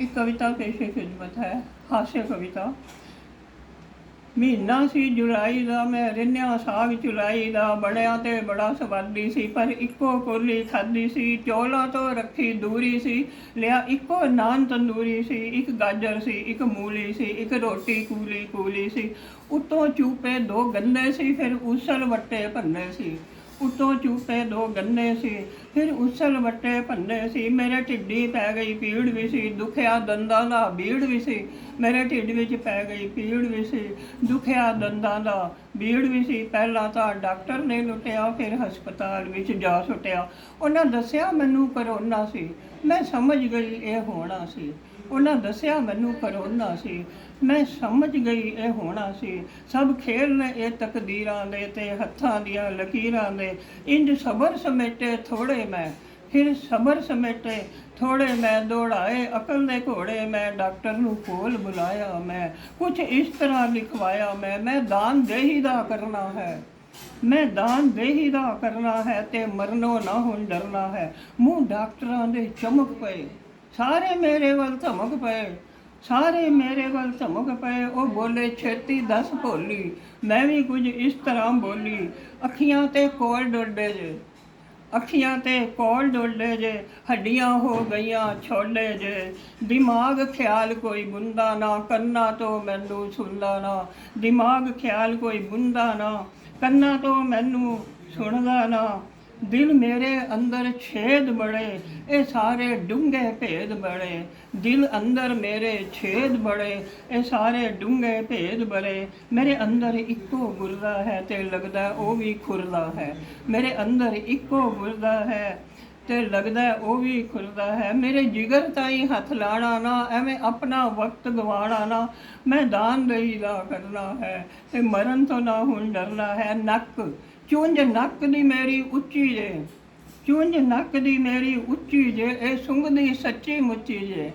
ਇੱਕ ਕਵਿਤਾ ਪੇਸ਼ੇ ਖਿਦਮਤ ਹੈ? ਹਾਸੇ ਕਵਿਤਾ। ਮਹੀਨਾ ਸੀ ਜੁਲਾਈ ਦਾ, ਮੈਂ ਰਿੰਨਿਆ ਸਾਗ ਚੁਲਾਈ ਦਾ। ਬੜਿਆਂ ਤੇ ਬੜਾ ਸਵਾਦੀ ਸੀ, ਪਰ ਇੱਕੋ ਕੋਲੀ ਖਾਦੀ ਸੀ। ਚੌਲਾਂ ਤੋਂ ਰੱਖੀ ਦੂਰੀ ਸੀ, ਲਿਆ ਇੱਕੋ ਨਾਨ ਤੰਦੂਰੀ ਸੀ। ਇੱਕ ਗਾਜਰ ਸੀ, ਇੱਕ ਮੂਲੀ ਸੀ, ਇੱਕ ਰੋਟੀ ਕੂਲੀ ਕੂਲੀ ਸੀ। ਉਤੋਂ ਚੂਪੇ ਦੋ ਗੰਨੇ ਸੀ, ਫਿਰ ਉਸਲ ਵੱਟੇ ਭੰਨੇ ਸੀ। ਉਤੋਂ ਚੂਪੇ ਦੋ ਗੰਨੇ ਸੀ, ਫਿਰ ਉਸਲ ਵੱਟੇ ਭੰਨੇ ਸੀ। ਮੇਰੇ ਢਿੱਡੀ ਪੈ ਗਈ ਪੀੜ ਵੀ ਸੀ, ਦੁਖਿਆ ਦੰਦਾਂ ਦਾ ਬੀੜ ਵੀ ਸੀ। ਮੇਰੇ ਢਿੱਡ ਵਿੱਚ ਪੈ ਗਈ ਪੀੜ ਵੀ ਸੀ, ਦੁਖਿਆ ਦੰਦਾਂ ਦਾ ਬੀੜ ਵੀ ਸੀ। ਪਹਿਲਾਂ ਤਾਂ ਡਾਕਟਰ ਨੇ ਲੁੱਟਿਆ, ਫਿਰ ਹਸਪਤਾਲ ਵਿੱਚ ਜਾ ਸੁੱਟਿਆ। ਉਹਨਾਂ ਦੱਸਿਆ, ਮੈਨੂੰ ਕਰੋਨਾ ਸੀ। ਮੈਂ ਸਮਝ ਗਈ, ਇਹ ਹੋਣਾ ਸੀ। ਉਹਨਾਂ ਦੱਸਿਆ ਮੈਨੂੰ ਕਰੋਨਾ ਸੀ। ਮੈਂ ਸਮਝ ਗਈ ਇਹ ਹੋਣਾ ਸੀ। ਸਭ ਖੇਲ ਨੇ ਇਹ ਤਕਦੀਰਾਂ ਦੇ ਤੇ ਹੱਥਾਂ ਦੀਆਂ ਲਕੀਰਾਂ ਦੇ। ਇੰਜ ਸਬਰ ਸਮੇਟੇ ਥੋੜੇ ਮੈਂ। ਫਿਰ ਸਬਰ ਸਮੇਟੇ ਥੋੜੇ ਮੈਂ ਦੌੜਾਏ। ਅਕਲ ਦੇ ਘੋੜੇ ਮੈਂ ਡਾਕਟਰ ਨੂੰ ਕੋਲ ਬੁਲਾਇਆ ਮੈਂ। ਕੁਝ ਇਸ ਤਰ੍ਹਾਂ ਲਿਖਵਾਇਆ ਮੈਂ। ਮੈਂ ਦਾਨ ਦੇਹੀ ਦਾ ਕਰਨਾ ਹੈ। ਮੈਂ ਦਾਨ ਦੇਹੀ ਦਾ ਕਰਨਾ ਹੈ ਤੇ ਮਰਨੋ ਨਾ ਹੁਣ ਡਰਨਾ ਹੈ। ਮੂੰਹ ਡਾਕਟਰਾਂ ਦੇ ਚਮਕ ਪਏ। ਸਾਰੇ ਮੇਰੇ ਵੱਲ ਧਮਕ ਪਏ, ਸਾਰੇ ਮੇਰੇ ਵੱਲ ਧਮਕ ਪਏ। ਉਹ ਬੋਲੇ, ਛੇਤੀ ਦੱਸ ਭੋਲੀ, ਮੈਂ ਵੀ ਕੁਝ ਇਸ ਤਰ੍ਹਾਂ ਬੋਲੀ। ਅੱਖੀਆਂ ਤੇ ਕੋਲ ਡੋਡੇ ਜੇ, ਅੱਖੀਆਂ ਤੇ ਕੋਲ ਡੋਲੇ ਜੇ, ਹੱਡੀਆਂ ਹੋ ਗਈਆਂ ਛੋਲੇ ਜੇ। ਦਿਮਾਗ ਖਿਆਲ ਕੋਈ ਬੁੰਦਾ ਨਾ, ਕੰਨਾਂ ਤੋਂ ਮੈਨੂੰ ਸੁਣਦਾ ਨਾ। ਦਿਮਾਗ ਖਿਆਲ ਕੋਈ ਬੁੰਦਾ ਨਾ, ਕੰਨਾਂ ਤੋਂ ਮੈਨੂੰ ਸੁਣਦਾ ਨਾ। ਦਿਲ ਮੇਰੇ ਅੰਦਰ ਛੇਦ ਬੜੇ ਇਹ ਸਾਰੇ ਡੂੰਘੇ ਭੇਦ ਬੜੇ ਦਿਲ ਅੰਦਰ ਮੇਰੇ ਛੇਦ ਬੜੇ ਇਹ ਸਾਰੇ ਡੂੰਘੇ ਭੇਦ ਬੜੇ ਮੇਰੇ ਅੰਦਰ ਇੱਕੋ ਗੁਰਦਾ ਹੈ ਤੇ ਲੱਗਦਾ ਉਹ ਵੀ ਖੁਰਦਾ ਹੈ। ਮੇਰੇ ਅੰਦਰ ਇੱਕੋ ਗੁਰਦਾ ਹੈ ਤੇ ਲੱਗਦਾ ਉਹ ਵੀ ਖੁਰਦਾ ਹੈ। ਮੇਰੇ ਜਿਗਰ ਤਾਈ ਹੱਥ ਲਾਣਾ ਨਾ, ਐਵੇਂ ਆਪਣਾ ਵਕਤ ਗਵਾਣਾ ਨਾ, ਮੈਂ ਦਾਨ ਦੇਈ ਦਾ ਕਰਨਾ ਹੈ ਤੇ ਮਰਨ ਤੋਂ ਨਾ ਹੁਣ ਡਰਨਾ ਹੈ। ਨੱਕ ਚੁੰਝ ਨੱਕ ਦੀ ਮੇਰੀ ਉੱਚੀ ਜੇ, ਚੁੰਝ ਨੱਕ ਦੀ ਮੇਰੀ ਉੱਚੀ ਜੇ, ਇਹ ਸੁੰਘਦੀ ਸੱਚੀ ਮੁੱਚੀ ਜੇ।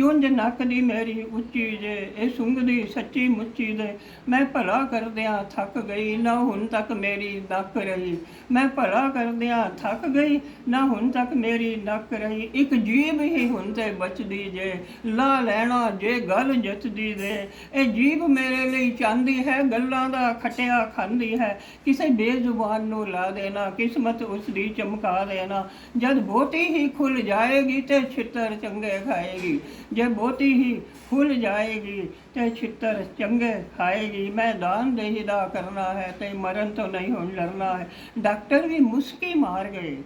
ਚੁੰਝ ਨੱਕ ਦੀ ਮੇਰੀ ਉੱਚੀ ਜੇ, ਇਹ ਸੁੰਘਦੀ ਸੱਚੀ ਮੁੱਚੀ ਦੇ ਮੈਂ ਭਲਾ ਕਰਦਿਆਂ ਥੱਕ ਗਈ, ਨਾ ਹੁਣ ਤੱਕ ਮੇਰੀ ਨੱਕ ਰਹੀ। ਮੈਂ ਭਲਾ ਕਰਦਿਆਂ ਥੱਕ ਗਈ, ਨਾ ਹੁਣ ਤੱਕ ਮੇਰੀ ਨੱਕ ਰਹੀ। ਇੱਕ ਜੀਬ ਹੀ ਹੁਣ ਤੇ ਬਚਦੀ ਜੇ, ਲਾ ਲੈਣਾ ਜੇ ਗੱਲ ਜਿੱਤਦੀ ਦੇ ਇਹ ਜੀਬ ਮੇਰੇ ਲਈ ਚਾਂਦੀ ਹੈ, ਗੱਲਾਂ ਦਾ ਖਟਿਆ ਖਾਂਦੀ ਹੈ। ਕਿਸੇ ਬੇਜ਼ੁਬਾਨ ਨੂੰ ਲਾ ਦੇਣਾ, ਕਿਸਮਤ ਉਸ ਦੀ ਚਮਕਾ ਦੇਣਾ। ਜਦ ਬੋਟੀ ਹੀ ਖੁੱਲ ਜਾਏਗੀ ਤੇ ਛਿੱਤਰ ਚੰਗੇ ਖਾਏਗੀ। ਜੇ ਬਹੁਤੀ ਹੀ ਫੁੱਲ ਜਾਏਗੀ ਤੇ ਛਿੱਤਰ ਚੰਗੇ ਖਾਏਗੀ, ਮੈਂ ਦਾਨ ਦੇਹੀ ਦਾ ਕਰਨਾ ਹੈ ਤੇ ਮਰਨ ਤੋਂ ਨਹੀਂ ਹੁਣ ਲੜਨਾ ਹੈ। ਡਾਕਟਰ ਵੀ ਮੁਸਕੀ ਮਾਰ ਗਏ।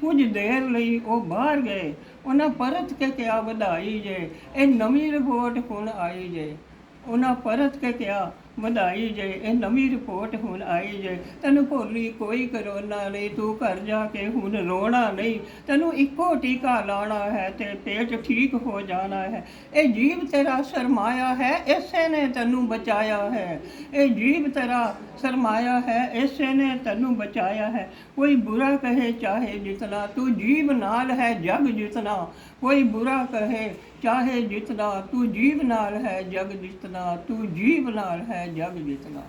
ਕੁਝ ਦੇਰ ਲਈ ਉਹ ਬਾਹਰ ਗਏ। ਉਹਨਾਂ ਪਰਤ ਕੇ ਕਿਹਾ, ਵਧਾਈ ਜੇ। ਇਹ ਨਵੀਂ ਰਿਪੋਰਟ ਹੁਣ ਆਈ ਜੇ। ਉਹਨਾਂ ਪਰਤ ਕੇ ਕਿਹਾ ਵਧਾਈ ਜੇ, ਇਹ ਨਵੀਂ ਰਿਪੋਰਟ ਹੁਣ ਆਈ ਜੇ। ਤੈਨੂੰ ਭੋਲੀ ਕੋਈ ਕਰੋਨਾ ਨਹੀਂ, ਤੂੰ ਘਰ ਜਾ ਕੇ ਹੁਣ ਰੋਣਾ ਨਹੀਂ। ਤੈਨੂੰ ਇੱਕੋ ਟੀਕਾ ਲਾਣਾ ਹੈ ਤੇ ਪੇਟ ਠੀਕ ਹੋ ਜਾਣਾ ਹੈ। ਇਹ ਜੀਵ ਤੇਰਾ ਸਰਮਾਇਆ ਹੈ, ਇਸੇ ਨੇ ਤੈਨੂੰ ਬਚਾਇਆ ਹੈ। ਇਹ ਜੀਵ ਤੇਰਾ ਸਰਮਾਇਆ ਹੈ, ਇਸੇ ਨੇ ਤੈਨੂੰ ਬਚਾਇਆ ਹੈ। ਕੋਈ ਬੁਰਾ ਕਹੇ ਚਾਹੇ ਜਿਤਨਾ, ਤੂੰ ਜੀਵ ਨਾਲ ਹੈ, ਜਗ ਜਿਤਨਾ। ਕੋਈ ਬੁਰਾ ਕਹੇ ਚਾਹੇ ਜਿਤਨਾ, ਤੂੰ ਜੀਵ ਨਾਲ ਹੈ, ਜਗ ਜਿਤਨਾ। ਤੂੰ ਜੀਵ ਨਾਲ ਹੈ ਜਗ ਜਿਤਨਾ